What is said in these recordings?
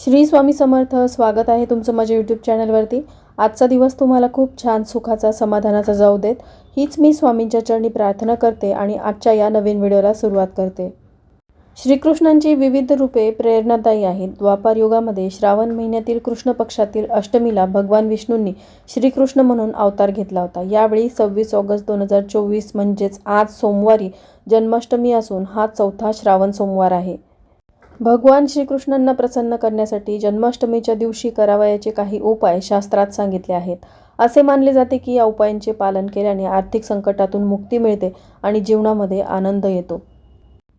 श्री स्वामी समर्थ स्वागत आहे तुमचं माझ्या यूट्यूब चॅनलवरती आजचा दिवस तुम्हाला खूप छान सुखाचा समाधानाचा जाऊ देत. हीच मी स्वामींच्या चरणी प्रार्थना करते आणि आजच्या या नवीन व्हिडिओला सुरुवात करते. श्रीकृष्णांची विविध रूपे प्रेरणादायी आहेत. द्वापार युगामध्ये श्रावण महिन्यातील कृष्ण पक्षातील अष्टमीला भगवान विष्णूंनी श्रीकृष्ण म्हणून अवतार घेतला होता. यावेळी सव्वीस ऑगस्ट दोन हजार चोवीस म्हणजेच आज सोमवारी जन्माष्टमी असून हा चौथा श्रावण सोमवार आहे. भगवान श्रीकृष्णांना प्रसन्न करण्यासाठी जन्माष्टमीच्या दिवशी करावयाचे काही उपाय शास्त्रात सांगितले आहेत. असे मानले जाते की या उपायांचे पालन केल्याने आर्थिक संकटातून मुक्ती मिळते आणि जीवनामध्ये आनंद येतो.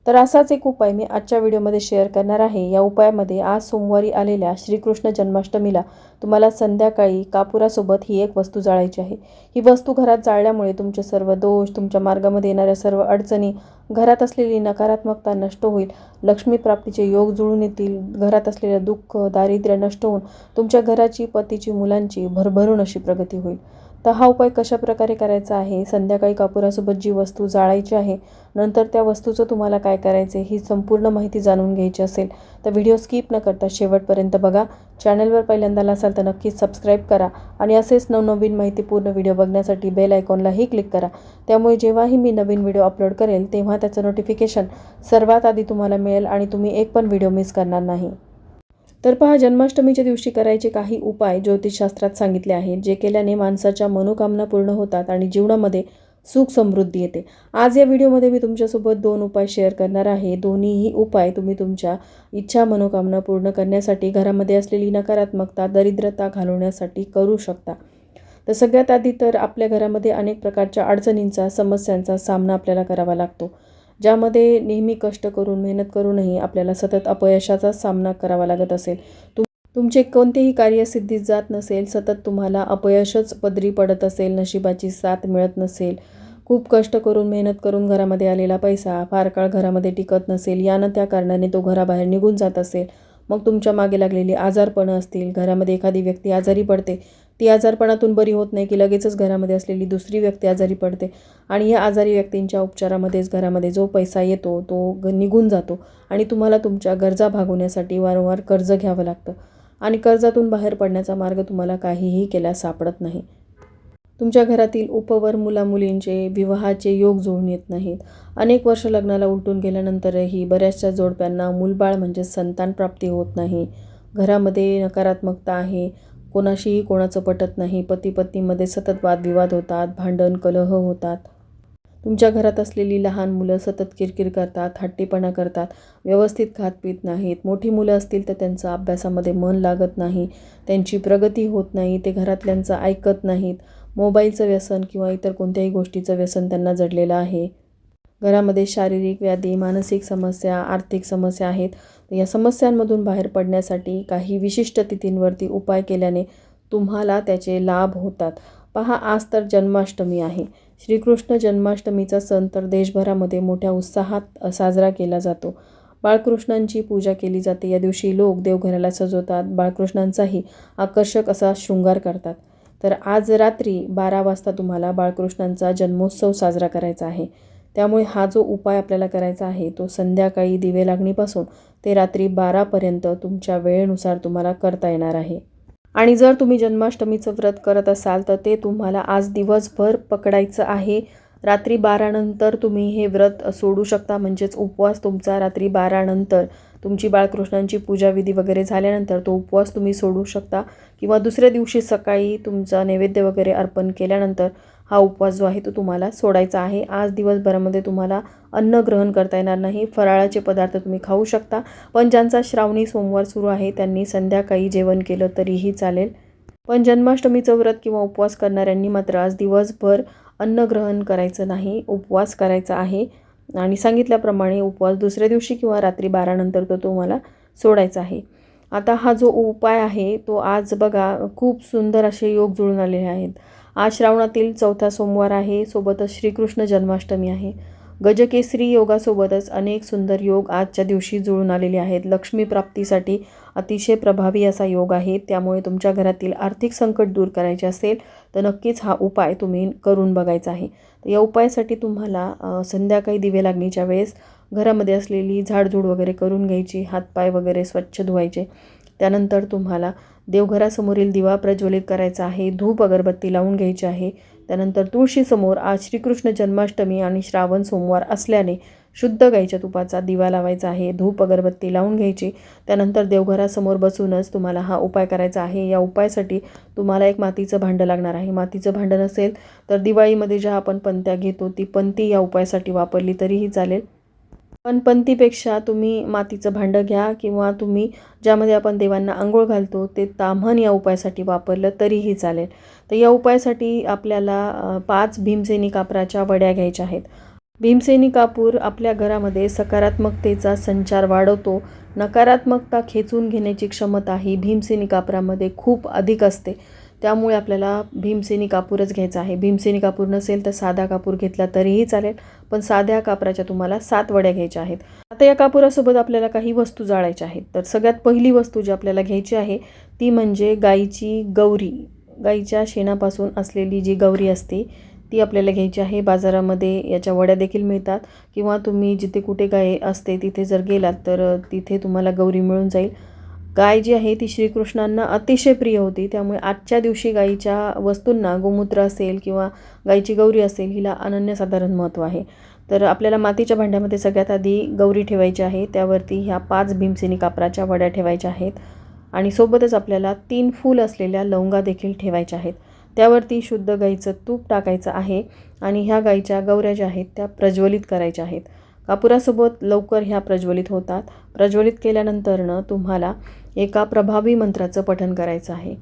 तर असाच एक उपाय मी आजच्या व्हिडिओमध्ये शेअर करणार आहे. या उपायामध्ये आज सोमवारी आलेल्या श्रीकृष्ण जन्माष्टमीला तुम्हाला संध्याकाळी कापुरासोबत ही एक वस्तू जाळायची आहे. ही वस्तू घरात जाळल्यामुळे तुमचे सर्व दोष तुमच्या मार्गामध्ये येणाऱ्या सर्व अडचणी घरात असलेली नकारात्मकता नष्ट होईल. लक्ष्मी प्राप्तीचे योग जुळून येतील. घरात असलेलं दुःख दारिद्र्य नष्ट होऊन तुमच्या घराची पतीची मुलांची भरभरून अशी प्रगती होईल. तर हा उपाय कशा प्रकारे करायचा आहे? संध्याकाळी कापुरासोबत जी वस्तू जाळायची आहे नंतर त्या वस्तूचं तुम्हाला काय करायचे ही संपूर्ण माहिती जाणून घ्यायची असेल तर व्हिडिओ स्किप न करता शेवटपर्यंत बघा. चॅनलवर पहिल्यांदा असाल तर नक्कीच सबस्क्राईब करा आणि असेच नवनवीन माहितीपूर्ण व्हिडिओ बघण्यासाठी बेल आयकॉनलाही क्लिक करा. त्यामुळे जेव्हाही मी नवीन व्हिडिओ अपलोड करेल तेव्हा त्याचं नोटिफिकेशन सर्वात आधी तुम्हाला मिळेल आणि तुम्ही एक पण व्हिडिओ मिस करणार नाही. तर पहा जन्माष्टमीच्या दिवशी करायचे काही उपाय ज्योतिषशास्त्रात सांगितले आहेत जे केल्याने माणसाच्या मनोकामना पूर्ण होतात आणि जीवनामध्ये सुख समृद्धी येते. आज या व्हिडिओमध्ये मी तुमच्यासोबत दोन उपाय शेअर करणार आहे. दोन्हीही उपाय तुम्ही तुमच्या इच्छा मनोकामना पूर्ण करण्यासाठी घरामध्ये असलेली नकारात्मकता दरिद्रता घालवण्यासाठी करू शकता. तर सगळ्यात आधी तर आपल्या घरामध्ये अनेक प्रकारच्या अडचणींचा समस्यांचा सामना आपल्याला करावा लागतो. ज्यामध्ये नेहमी कष्ट करून मेहनत करूनही आपल्याला सतत अपयशाचा सामना करावा लागत असेल. तुम तुमचे कोणतेही कार्य सिद्धीत जात नसेल सतत तुम्हाला अपयशच पदरी पडत असेल नशिबाची साथ मिळत नसेल. खूप कष्ट करून मेहनत करून घरामध्ये आलेला पैसा फार काळ घरामध्ये टिकत नसेल यानं त्या कारणाने तो घराबाहेर निघून जात असेल. मग तुमच्या मागे लागलेली आजारपणं असतील घरामध्ये एखादी व्यक्ती आजारी पडते ती आजारपणातून बरी होत नाही की लगेचच घरामध्ये असलेली दुसरी व्यक्ती आजारी पडते आणि या आजारी व्यक्तींच्या उपचारामध्येच घरामध्ये जो पैसा येतो तो ग निघून जातो आणि तुम्हाला तुमच्या गरजा भागवण्यासाठी वारंवार कर्ज घ्यावं लागतं आणि कर्जातून बाहेर पडण्याचा मार्ग तुम्हाला काहीही केल्यास सापडत नाही. तुमच्या घरातील उपवर मुलामुलींचे विवाहाचे योग जुळून येत नाहीत. अनेक वर्ष लग्नाला उलटून गेल्यानंतरही बऱ्याचशा जोडप्यांना मूलबाळ म्हणजे संतान प्राप्ती होत नाही. घरामध्ये नकारात्मकता आहे. कोणाशीही कोणाचं पटत नाही. पती पत्नीमध्ये सतत वादविवाद होतात भांडण कलह होतात. तुमच्या घरात असलेली लहान मुलं सतत किरकिर करतात हट्टीपणा करतात व्यवस्थित खात पित नाहीत. मोठी मुलं असतील तर त्यांचं अभ्यासामध्ये मन लागत नाही. त्यांची प्रगती होत नाही ते घरातल्यांचं ऐकत नाहीत. मोबाईलचं व्यसन किंवा इतर कोणत्याही गोष्टीचं व्यसन त्यांना जडलेलं आहे. घरामध्ये शारीरिक व्याधी मानसिक समस्या आर्थिक समस्या आहेत. या समस्यांमधून बाहेर पडण्यासाठी काही विशिष्ट तिथींवरती उपाय केल्याने तुम्हाला त्याचे लाभ होतात. पहा आज तर जन्माष्टमी आहे. श्रीकृष्ण जन्माष्टमीचा सण तर देशभरामध्ये मोठ्या उत्साहात साजरा केला जातो. बाळकृष्णांची पूजा केली जाते. या दिवशी लोक देवघराला सजवतात. बाळकृष्णांचाही आकर्षक असा शृंगार करतात. तर आज रात्री बारा वाजता तुम्हाला बाळकृष्णांचा जन्मोत्सव साजरा करायचा आहे. त्यामुळे हा जो उपाय आपल्याला करायचा आहे तो संध्याकाळी दिवे लागणीपासून ते रात्री बारापर्यंत तुमच्या वेळेनुसार तुम्हाला करता येणार आहे. आणि जर तुम्ही जन्माष्टमीचं व्रत करत असाल तर ते तुम्हाला आज दिवसभर पकडायचं आहे. रात्री बारानंतर तुम्ही हे व्रत सोडू शकता म्हणजेच उपवास तुमचा रात्री बारानंतर तुमची बाळकृष्णांची पूजाविधी वगैरे झाल्यानंतर तो उपवास तुम्ही सोडू शकता किंवा दुसऱ्या दिवशी सकाळी तुमचा नैवेद्य वगैरे अर्पण केल्यानंतर हा उपवास जो आहे तो तुम्हाला सोडायचा आहे. आज दिवसभरामध्ये तुम्हाला अन्न ग्रहण करता येणार नाही. फराळाचे पदार्थ तुम्ही खाऊ शकता. पण ज्यांचा श्रावणी सोमवार सुरू आहे त्यांनी संध्याकाळी जेवण केलं तरीही चालेल. पण जन्माष्टमीचं व्रत किंवा उपवास करणाऱ्यांनी मात्र आज दिवसभर अन्न ग्रहण करायचं नाही उपवास करायचा आहे. आणि सांगितल्याप्रमाणे उपवास दुसऱ्या दिवशी किंवा रात्री बारानंतर तो तुम्हाला सोडायचा आहे. आता हा जो उपाय आहे तो आज बघा खूप सुंदर असे योग जुळून आलेले आहेत. आज श्रावणातील चौथा सोमवार आहे सोबतच श्रीकृष्ण जन्माष्टमी आहे. गजकेसरी योगासोबतच अनेक सुंदर योग आजच्या दिवशी जुळून आलेले आहेत. लक्ष्मी प्राप्तीसाठी अतिशय प्रभावी असा योग आहे. त्यामुळे तुमच्या घरातील आर्थिक संकट दूर करायचे असेल तर नक्कीच हा उपाय तुम्ही करून बघायचा आहे. तर या उपायासाठी तुम्हाला संध्याकाळी दिवे लागणीच्या वेळेस घरामध्ये असलेली झाडझूड वगैरे करून घ्यायची हातपाय वगैरे स्वच्छ धुवायचे. त्यानंतर तुम्हाला देवघरासमोरील दिवा प्रज्वलित करायचा आहे. धूप अगरबत्ती लावून घ्यायची आहे. त्यानंतर तुळशीसमोर आज श्रीकृष्ण जन्माष्टमी आणि श्रावण सोमवार असल्याने शुद्ध गाईच्या तुपाचा दिवा लावायचा आहे धूप अगरबत्ती लावून घ्यायची. त्यानंतर देवघरासमोर बसूनच तुम्हाला हा उपाय करायचा आहे. या उपायासाठी तुम्हाला एक मातीचं भांडं लागणार आहे. मातीचं भांडं नसेल तर दिवाळीमध्ये ज्या आपण पंत्या घेतो ती पंती या उपायासाठी वापरली तरीही चालेल. पण पंतीपेक्षा तुम्ही मातीचं भांडं घ्या किंवा तुम्ही ज्यामध्ये आपण देवांना आंघोळ घालतो ते ताम्हण या उपायासाठी वापरलं तरीही चालेल. तर या उपायासाठी आपल्याला पाच भीमसेनी कापराच्या वड्या घ्यायच्या आहेत. भीमसेनी कापूर आपल्या घरामध्ये सकारात्मकतेचा संचार वाढवतो. नकारात्मकता खेचून घेण्याची क्षमता ही भीमसेनी कापरामध्ये खूप अधिक असते. त्यामुळे आपल्याला भीमसेनी कापूरच घ्यायचा आहे. भीमसेनी कापूर नसेल तर साधा कापूर घेतला तरीही चालेल पण साध्या कापराच्या तुम्हाला सात वड्या घ्यायच्या आहेत. आता या कापुरासोबत आपल्याला काही वस्तू जाळायच्या आहेत. तर सगळ्यात पहिली वस्तू जी आपल्याला घ्यायची आहे ती म्हणजे गाईची गौरी. गाईच्या शेणापासून असलेली जी गौरी असते ती आपल्याला घ्यायची आहे. बाजारामध्ये याच्या वड्या देखील मिळतात. किंवा तुम्ही जिथे कुठे गाय असते तिथे जर गेलात तर तिथे तुम्हाला गौरी मिळून जाईल. गाय जी आहे ती श्रीकृष्णांना अतिशय प्रिय होती. त्यामुळे आजच्या दिवशी गायीच्या वस्तूंना गोमूत्र असेल किंवा गाईची गौरी असेल हिला अनन्यसाधारण महत्त्व आहे. तर आपल्याला मातीच्या भांड्यामध्ये सगळ्यात आधी गौरी ठेवायची आहे. त्यावरती ह्या पाच भीमसेनी कापराच्या वड्या ठेवायच्या आहेत. आणि सोबतच आपल्याला तीन फूल असलेल्या लवंगा देखील ठेवायच्या आहेत. त्यावरती शुद्ध गाईचं तूप टाकायचं आहे आणि ह्या गाईच्या गौऱ्या ज्या आहेत त्या प्रज्वलित करायच्या आहेत. कापुरासोबत लवकर ह्या प्रज्वलित होतात. प्रज्वलित केल्यानंतरनं तुम्हाला एका प्रभावी मंत्राचं पठण करायचं आहे.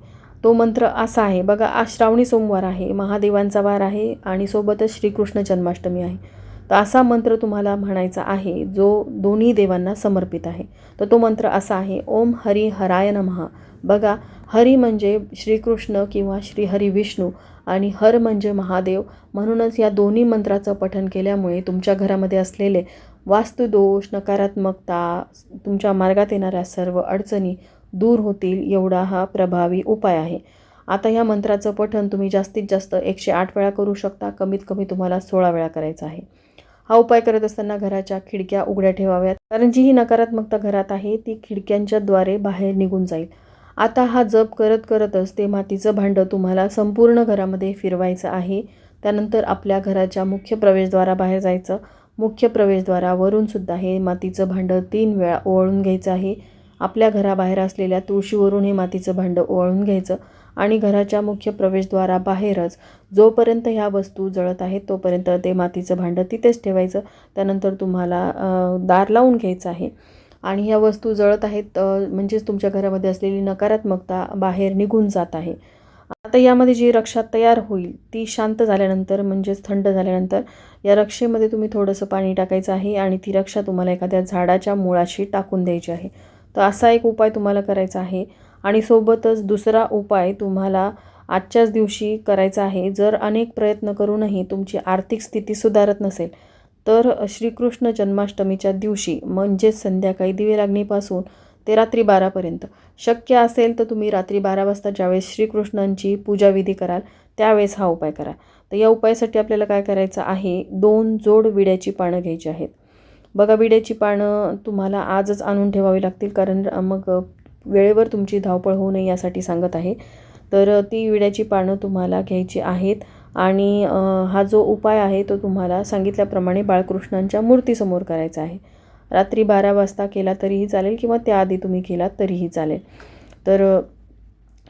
तो मंत्र असा आहे बघा आज श्रावणी सोमवार आहे महादेवांचा वार आहे आणि सोबतच श्रीकृष्ण जन्माष्टमी आहे. तर असा मंत्र तुम्हाला म्हणायचा आहे जो दोन्ही देवांना समर्पित आहे. तर तो मंत्र असा आहे ओम हरी हराय नमः. बघा हरी म्हणजे श्रीकृष्ण किंवा श्री हरी विष्णू आणि हर म्हणजे महादेव. म्हणूनच या दोन्ही मंत्राचं पठण केल्यामुळे तुमच्या घरामध्ये असलेले वास्तुदोष नकारात्मकता तुमच्या मार्गात येणाऱ्या सर्व अडचणी दूर होतील एवढा हा प्रभावी उपाय आहे. आता या मंत्राचं पठण तुम्ही जास्तीत जास्त एकशे आठ वेळा करू शकता कमीत कमी तुम्हाला सोळा वेळा करायचा आहे. हा उपाय करत असताना घराच्या खिडक्या उघड्या ठेवाव्यात कारण जी ही नकारात्मकता घरात आहे ती खिडक्यांच्याद्वारे बाहेर निघून जाईल. आता हा जप करत करतच ते मातीचं भांडं तुम्हाला संपूर्ण घरामध्ये फिरवायचं आहे. त्यानंतर आपल्या घराच्या मुख्य प्रवेशद्वाराबाहेर जायचं. मुख्य प्रवेशद्वारावरून सुद्धा हे मातीचं भांडं तीन वेळा ओवाळून घ्यायचं आहे. आपल्या घराबाहेर असलेल्या तुळशीवरून हे मातीचं भांडं ओवाळून घ्यायचं आणि घराच्या मुख्य प्रवेशद्वाराबाहेरच जोपर्यंत ह्या वस्तू जळत आहेत तोपर्यंत ते मातीचं भांडं तिथेच ठेवायचं. त्यानंतर तुम्हाला दार लावून घ्यायचं आहे. आणि ह्या वस्तू जळत आहेत म्हणजेच तुमच्या घरामध्ये असलेली नकारात्मकता बाहेर निघून जात आहे. आता यामध्ये जी रक्षा तयार होईल ती शांत झाल्यानंतर म्हणजेच थंड झाल्यानंतर या रक्षेमध्ये तुम्ही थोडंसं पाणी टाकायचं आहे आणि ती रक्षा तुम्हाला एखाद्या झाडाच्या मुळाशी टाकून द्यायची आहे. तर असा एक उपाय तुम्हाला करायचा आहे आणि सोबतच दुसरा उपाय तुम्हाला आजच्याच दिवशी करायचा आहे. जर अनेक प्रयत्न करूनही तुमची आर्थिक स्थिती सुधारत नसेल तर श्रीकृष्ण जन्माष्टमीच्या दिवशी म्हणजेच संध्याकाळी दिवे लागणीपासून ते रात्री बारापर्यंत. शक्य असेल तर तुम्ही रात्री बारा वाजता ज्यावेळेस श्रीकृष्णांची पूजाविधी कराल त्यावेळेस हा उपाय करा. तर या उपायासाठी आपल्याला काय करायचं आहे? दोन जोड विड्याची पानं घ्यायची आहेत. बघा विड्याची पानं तुम्हाला आजच आणून ठेवावी लागतील कारण मग वेळेवर तुमची धावपळ होऊ नये यासाठी सांगत आहे. तर ती विड्याची पानं तुम्हाला घ्यायची आहेत आणि हा जो उपाय आहे तो तुम्हाला सांगितल्याप्रमाणे बाळकृष्णांच्या मूर्तीसमोर करायचा आहे. रात्री बारा वाजता केला तरीही चालेल किंवा त्याआधी तुम्ही केलात तरीही चालेल. तर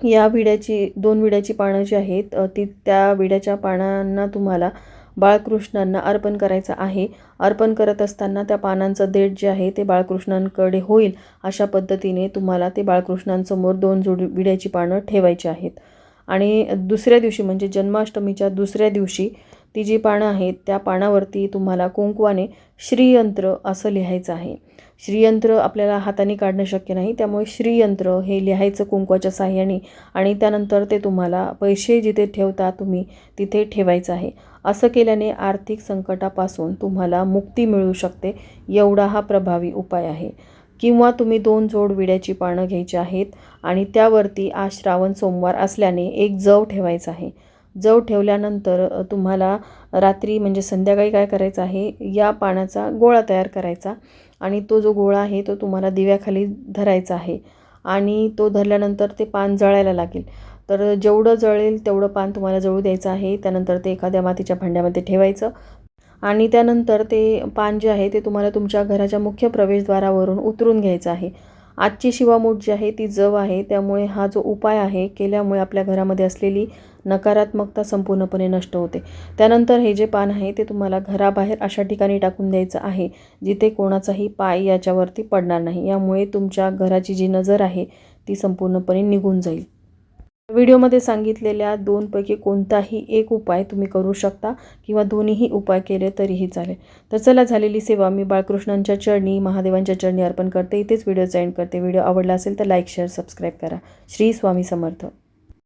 या विड्याची दोन विड्याची पानं जी आहेत ती त्या विड्याच्या पानांना तुम्हाला बाळकृष्णांना अर्पण करायचं आहे. अर्पण करत असताना त्या पानांचं देठ जे आहे ते बाळकृष्णांकडे होईल अशा पद्धतीने तुम्हाला ते बाळकृष्णांसमोर दोन जोडी विड्याची पानं ठेवायची आहेत. आणि दुसऱ्या दिवशी म्हणजे जन्माष्टमीच्या दुसऱ्या दिवशी ती जी पानं आहेत त्या पानावरती तुम्हाला कुंकवाने श्रीयंत्र असं लिहायचं आहे. श्रीयंत्र आपल्याला हाताने काढणं शक्य नाही त्यामुळे श्रीयंत्र हे लिहायचं कुंकवाच्या साह्याने आणि त्यानंतर ते तुम्हाला पैसे जिथे ठेवता तुम्ही तिथे ठेवायचं आहे. असं केल्याने आर्थिक संकटापासून तुम्हाला मुक्ती मिळू शकते एवढा हा प्रभावी उपाय आहे. किंवा तुम्ही दोन जोड विड्याची पानं घ्यायची आहेत आणि त्यावरती आज श्रावण सोमवार असल्याने एक जव ठेवायचा आहे. जव ठेवल्यानंतर तुम्हाला रात्री म्हणजे संध्याकाळी काय करायचं आहे? या पाण्याचा गोळा तयार करायचा आणि तो जो गोळा आहे तो तुम्हाला दिव्याखाली धरायचा आहे आणि तो धरल्यानंतर ते पान जळायला लागेल. तर जेवढं जळेल तेवढं पान तुम्हाला जळू द्यायचं आहे. त्यानंतर ते एखाद्या मातीच्या भांड्यामध्ये ठेवायचं आणि त्यानंतर ते पान जे आहे ते तुम्हाला तुमच्या घराच्या मुख्य प्रवेशद्वारावरून उतरून घ्यायचं आहे. आजची शिवामूठ जी आहे ती जव आहे. त्यामुळे हा जो उपाय आहे केल्यामुळे आपल्या घरामध्ये असलेली नकारात्मकता संपूर्णपणे नष्ट होते. त्यानंतर हे जे पान आहे ते तुम्हाला घराबाहेर अशा ठिकाणी टाकून द्यायचं आहे जिथे कोणाचाही पाय याच्यावरती पडणार नाही. यामुळे तुमच्या घराची जी नजर आहे ती संपूर्णपणे निघून जाईल. व्हिडिओमध्ये सांगितलेल्या दोनपैकी कोणताही एक उपाय तुम्ही करू शकता किंवा दोन्हीही उपाय केले तरीही चालेल. तर चला झालेली सेवा मी बाळकृष्णांच्या चरणी महादेवांच्या चरणी अर्पण करते. इथेच व्हिडिओ जॉईन करते. व्हिडिओ आवडला असेल तर लाईक शेअर सबस्क्राईब करा. श्री स्वामी समर्थ.